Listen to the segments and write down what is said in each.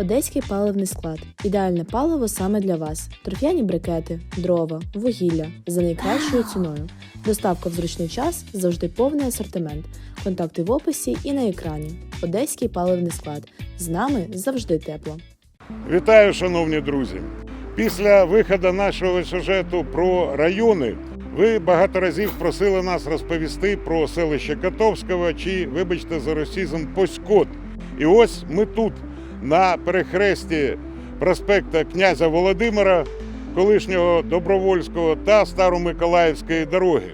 Одеський паливний склад. Ідеальне паливо саме для вас. Торф'яні брикети, дрова, вугілля за найкращою ціною. Доставка в зручний час, завжди повний асортимент. Контакти в описі і на екрані. Одеський паливний склад. З нами завжди тепло. Вітаю, шановні друзі! Після виходу нашого сюжету про райони ви багато разів просили нас розповісти про селище Котовського чи, вибачте, за росізм Поськот. І ось ми тут, на перехресті проспекта князя Володимира, колишнього Добровольського та Старомиколаївської дороги.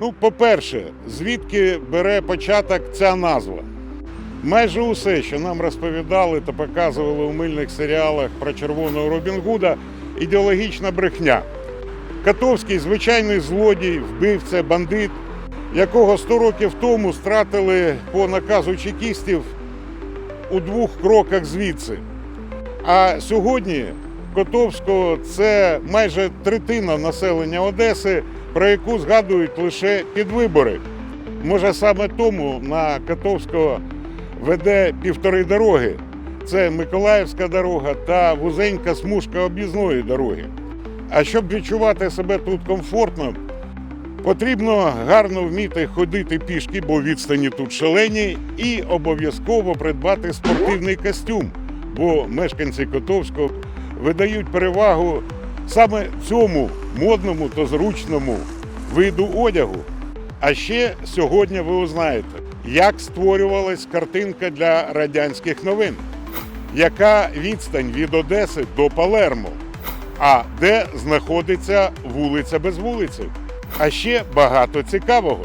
Ну, по-перше, звідки бере початок ця назва? Майже усе, що нам розповідали та показували у мильних серіалах про червоного Робін Гуда, ідеологічна брехня. Катовський звичайний злодій, вбивця, бандит, якого 100 років тому стратили по наказу чекістів у двох кроках звідси. А сьогодні Котовського це майже третина населення Одеси, про яку згадують лише під вибори. Може саме тому на Котовського веде півтори дороги. Це Миколаївська дорога та вузенька смужка об'їзної дороги. А щоб відчувати себе тут комфортно, потрібно гарно вміти ходити пішки, бо відстані тут шалені, і обов'язково придбати спортивний костюм, бо мешканці Котовського видають перевагу саме цьому модному та зручному виду одягу. А ще сьогодні ви узнаєте, як створювалась картинка для радянських новин, яка відстань від Одеси до Палермо, а де знаходиться вулиця без вулиці. А ще багато цікавого.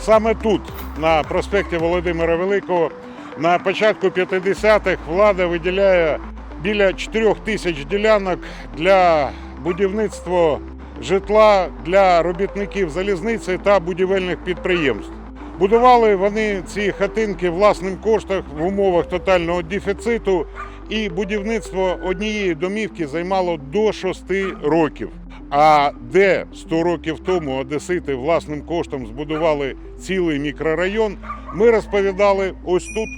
Саме тут, на проспекті Володимира Великого, на початку 50-х влада виділяє біля 4 тисяч ділянок для будівництва житла для робітників залізниці та будівельних підприємств. Будували вони ці хатинки власним коштом в умовах тотального дефіциту, і будівництво однієї домівки займало до 6 років. А де 100 років тому одесити власним коштом збудували цілий мікрорайон, ми розповідали ось тут.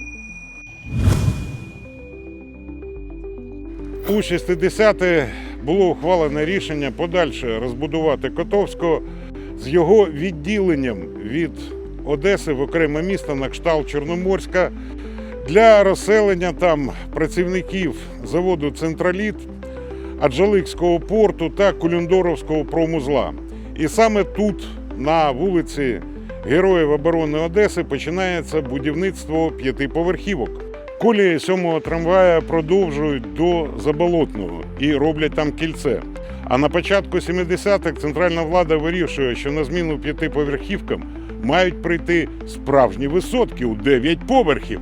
У 60-ті було ухвалене рішення подальше розбудувати Котовського з його відділенням від Одеси в окреме місто на кшталт Чорноморська для розселення там працівників заводу Централіт, Аджаликського порту та Кулюндоровського промузла. І саме тут, на вулиці Героїв оборони Одеси, починається будівництво п'ятиповерхівок. Колії сьомого трамвая продовжують до Заболотного і роблять там кільце. А на початку 70-х центральна влада вирішує, що на зміну п'ятиповерхівкам мають прийти справжні висотки у 9 поверхів.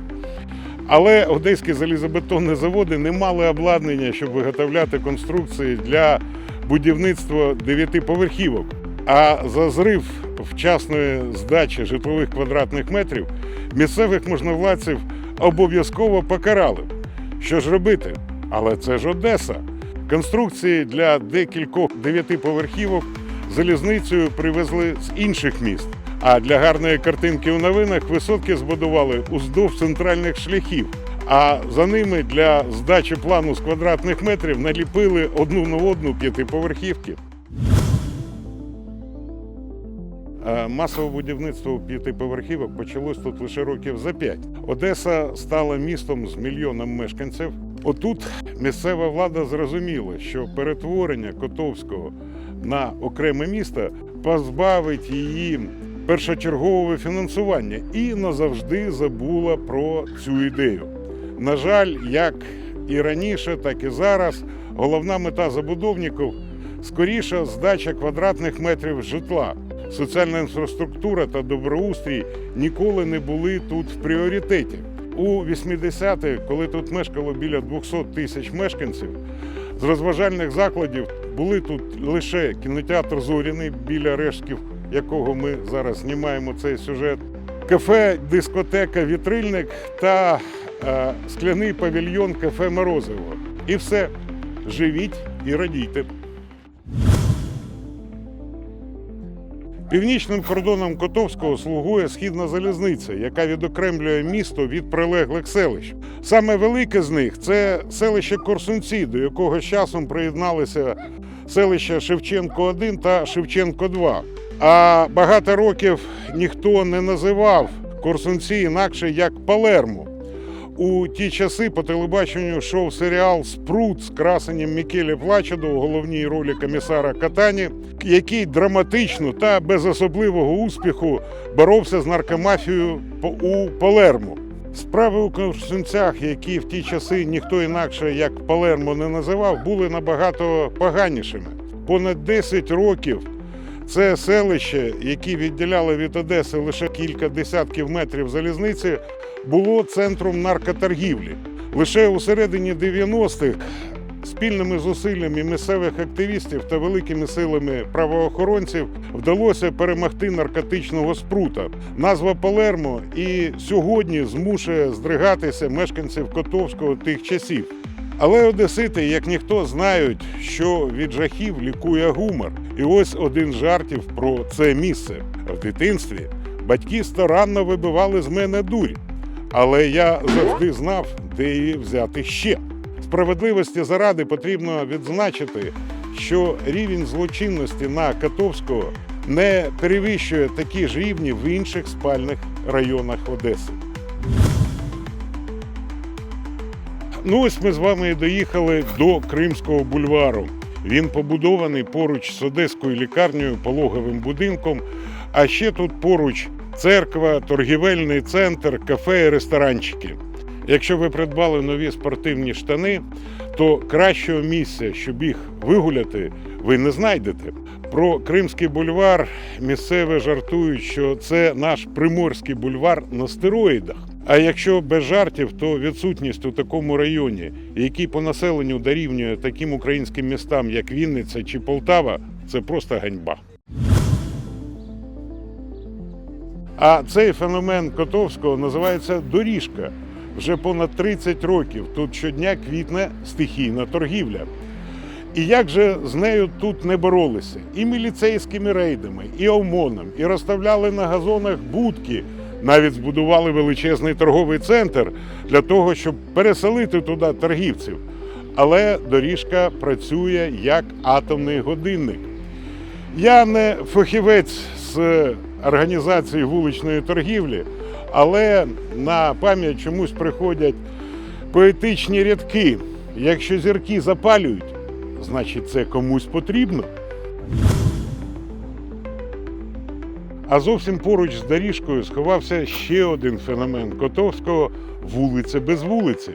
Але одеські залізобетонні заводи не мали обладнання, щоб виготовляти конструкції для будівництва дев'ятиповерхівок. А за зрив вчасної здачі житлових квадратних метрів місцевих можновладців обов'язково покарали. Що ж робити? Але це ж Одеса. Конструкції для декількох дев'ятиповерхівок залізницею привезли з інших міст. А для гарної картинки у новинах висотки збудували уздовж центральних шляхів. А за ними для здачі плану з квадратних метрів наліпили одну на одну п'ятиповерхівки. Масове будівництво п'ятиповерхівок почалось тут лише років за п'ять. Одеса стала містом з мільйоном мешканців. Отут місцева влада зрозуміла, що перетворення Котовського на окреме місто позбавить її першочергового фінансування і назавжди забула про цю ідею. На жаль, як і раніше, так і зараз головна мета забудовників скоріша здача квадратних метрів житла. Соціальна інфраструктура та доброустрій ніколи не були тут в пріоритеті. У 80-ті, коли тут мешкало біля 200 тисяч мешканців, з розважальних закладів були тут лише кінотеатр Зоряний, біля рештків якого ми зараз знімаємо цей сюжет, кафе, дискотека, вітрильник та е, скляний павільйон кафе Морозиво. І все. Живіть і радійте. Північним кордоном Котовського слугує східна залізниця, яка відокремлює місто від прилеглих селищ. Саме велике з них це селище Корсунці, до якого з часом приєдналися селища Шевченко 1 та Шевченко 2. А багато років ніхто не називав Корсунці інакше як Палермо. У ті часи по телебаченню йшов серіал Спрут з красенням Мікелі Плачедо у головній ролі комісара Катані, який драматично та без особливого успіху боровся з наркомафією у Палермо. Справи у Корсунцях, які в ті часи ніхто інакше як Палермо не називав, були набагато поганішими. Понад 10 років це селище, які відділяли від Одеси лише кілька десятків метрів залізниці, було центром наркоторгівлі. Лише у середині 90-х спільними зусиллями місцевих активістів та великими силами правоохоронців вдалося перемогти наркотичного спрута. Назва Палермо і сьогодні змушує здригатися мешканців Котовського тих часів. Але одесити, як ніхто, знають, що від жахів лікує гумор. І ось один з жартів про це місце. В дитинстві батьки старанно вибивали з мене дурь, але я завжди знав, де її взяти ще. Справедливості заради потрібно відзначити, що рівень злочинності на Котовського не перевищує такі ж рівні в інших спальних районах Одеси. Ну ось ми з вами і доїхали до Кримського бульвару. Він побудований поруч з одеською лікарнею, пологовим будинком. А ще тут поруч церква, торгівельний центр, кафе і ресторанчики. Якщо ви придбали нові спортивні штани, то кращого місця, щоб їх вигуляти, ви не знайдете. Про Кримський бульвар місцеві жартують, що це наш приморський бульвар на стероїдах. А якщо без жартів, то відсутність у такому районі, який по населенню дорівнює таким українським містам, як Вінниця чи Полтава, це просто ганьба. А цей феномен Котовського називається доріжка. Вже понад 30 років тут щодня квітне стихійна торгівля. І як же з нею тут не боролися? І міліцейськими рейдами, і ОМОНом, і розставляли на газонах будки, навіть збудували величезний торговий центр для того, щоб переселити туди торгівців. Але доріжка працює як атомний годинник. Я не фахівець з організації вуличної торгівлі, але на пам'ять чомусь приходять поетичні рядки. Якщо зірки запалюють, значить це комусь потрібно. А зовсім поруч з доріжкою сховався ще один феномен Котовського вулиця без вулиці.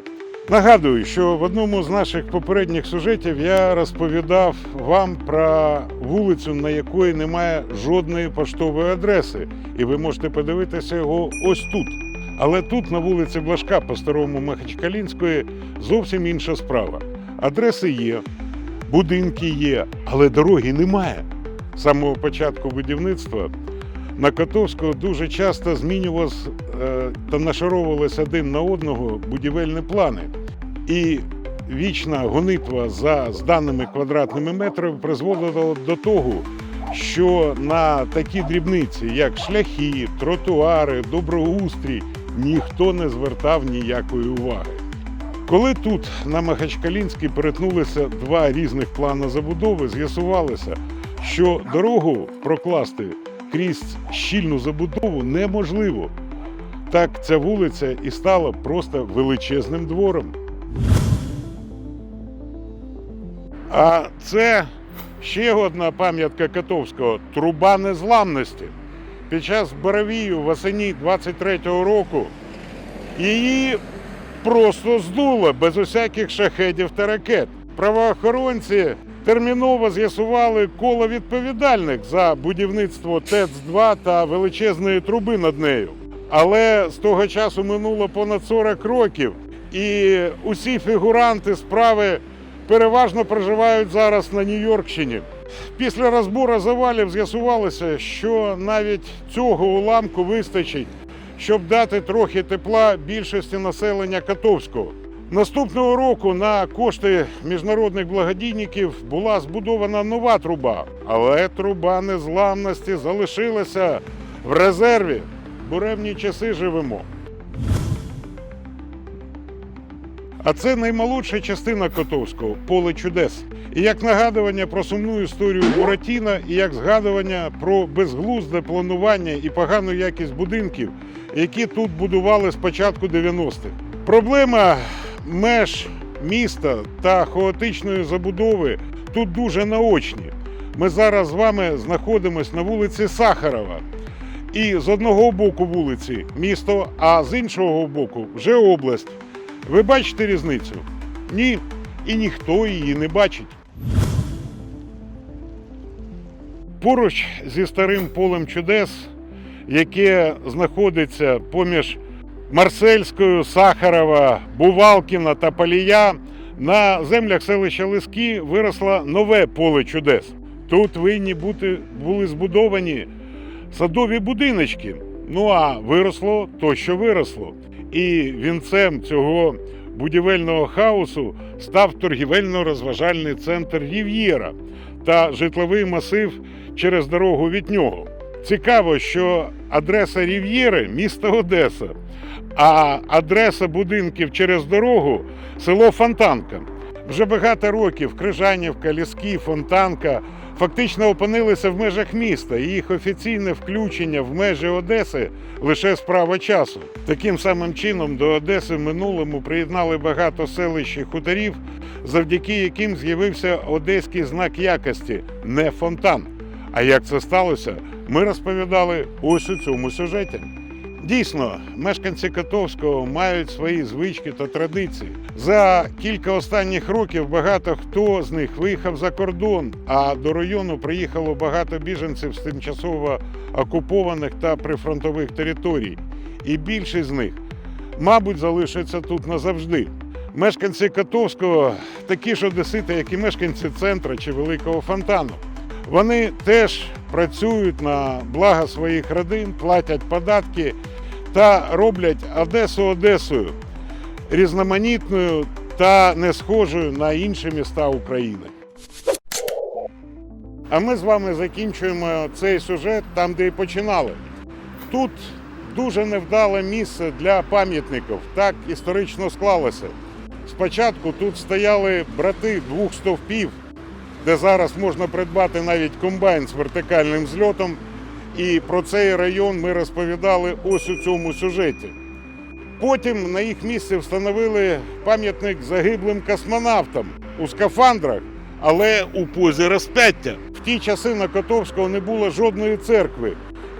Нагадую, що в одному з наших попередніх сюжетів я розповідав вам про вулицю, на якої немає жодної поштової адреси, і ви можете подивитися його ось тут. Але тут, на вулиці Блажка, по старому Махачкалінської, зовсім інша справа. Адреси є, будинки є, але дороги немає. З самого початку будівництва на Котовського дуже часто змінювалось е, та нашаровувалися один на одного будівельні плани. І вічна гонитва за зданими квадратними метрами призводила до того, що на такі дрібниці, як шляхи, тротуари, доброустрій, ніхто не звертав ніякої уваги. Коли тут на Махачкалінській перетнулися два різних плани забудови, з'ясувалося, що дорогу прокласти крізь щільну забудову неможливо. Так ця вулиця і стала просто величезним двором. А це ще одна пам'ятка Котовського труба незламності. Під час Боровію восені 23-го року її просто здуло без усяких шахедів та ракет. Правоохоронці терміново з'ясували коло відповідальних за будівництво ТЕЦ-2 та величезної труби над нею. Але з того часу минуло понад 40 років, і усі фігуранти справи переважно проживають зараз на Нью-Йоркщині. Після розбору завалів з'ясувалося, що навіть цього уламку вистачить, щоб дати трохи тепла більшості населення Котовського. Наступного року на кошти міжнародних благодійників була збудована нова труба, але труба незламності залишилася в резерві. Буремні часи живемо. А це наймолодша частина Котовського поле чудес. І як нагадування про сумну історію Буратіна, і як згадування про безглузде планування і погану якість будинків, які тут будували з початку 90-х. Проблема меж міста та хаотичної забудови тут дуже наочні. Ми зараз з вами знаходимося на вулиці Сахарова. І з одного боку вулиці місто, а з іншого боку вже область. Ви бачите різницю? Ні, і ніхто її не бачить. Поруч зі старим полем чудес, яке знаходиться поміж Марсельською, Сахарова, Бувалкіна та Палія, на землях селища Лиски виросло нове поле чудес. Тут винні бути були збудовані садові будиночки. Ну а виросло то, що виросло. І вінцем цього будівельного хаосу став торгівельно-розважальний центр Рів'єра та житловий масив через дорогу від нього. Цікаво, що адреса Рів'єри місто Одеса, а адреса будинків через дорогу село Фонтанка. Вже багато років Крижанівка, Ліски, Фонтанка фактично опинилися в межах міста, і їх офіційне включення в межі Одеси лише справа часу. Таким самим чином до Одеси в минулому приєднали багато селищ і хуторів, завдяки яким з'явився одеський знак якості не фонтан. А як це сталося, ми розповідали ось у цьому сюжеті. Дійсно, мешканці Котовського мають свої звички та традиції. За кілька останніх років багато хто з них виїхав за кордон, а до району приїхало багато біженців з тимчасово окупованих та прифронтових територій. І більшість з них, мабуть, залишаться тут назавжди. Мешканці Котовського такі ж одесити, як і мешканці центра чи Великого фонтану. Вони теж працюють на благо своїх родин, платять податки та роблять Одесу Одесою різноманітною та не схожою на інші міста України. А ми з вами закінчуємо цей сюжет там, де і починали. Тут дуже невдале місце для пам'ятників. Так історично склалося. Спочатку тут стояли брати двох стовпів, де зараз можна придбати навіть комбайн з вертикальним зльотом. І про цей район ми розповідали ось у цьому сюжеті. Потім на їх місце встановили пам'ятник загиблим космонавтам у скафандрах, але у позі розп'яття. В ті часи на Котовського не було жодної церкви,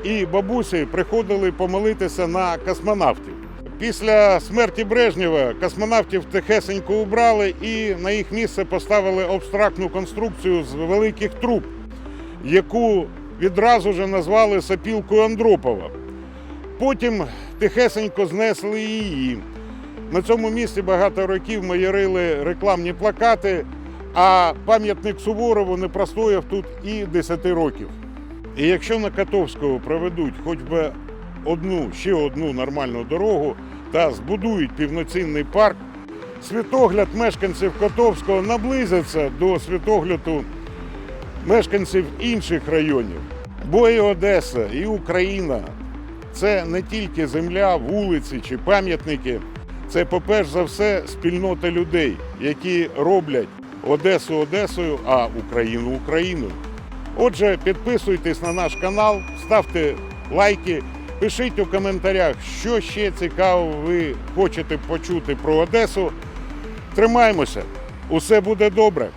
і бабусі приходили помолитися на космонавтів. Після смерті Брежнєва космонавтів тихесенько убрали і на їх місце поставили абстрактну конструкцію з великих труб, яку відразу ж назвали сопілкою Андропова. Потім тихесенько знесли її. На цьому місці багато років майорили рекламні плакати, а пам'ятник Суворову не простояв тут і 10 років. І якщо на Котовського проведуть хоч би одну ще одну нормальну дорогу та збудують півноцінний парк, світогляд мешканців Котовського наблизиться до світогляду мешканців інших районів. Бо і Одеса, і Україна це не тільки земля, вулиці чи пам'ятники. Це, по-перше за все, спільнота людей, які роблять Одесу Одесою, а Україну Україною. Отже, підписуйтесь на наш канал, ставте лайки, пишіть у коментарях, що ще цікаво ви хочете почути про Одесу. Тримаємося, усе буде добре.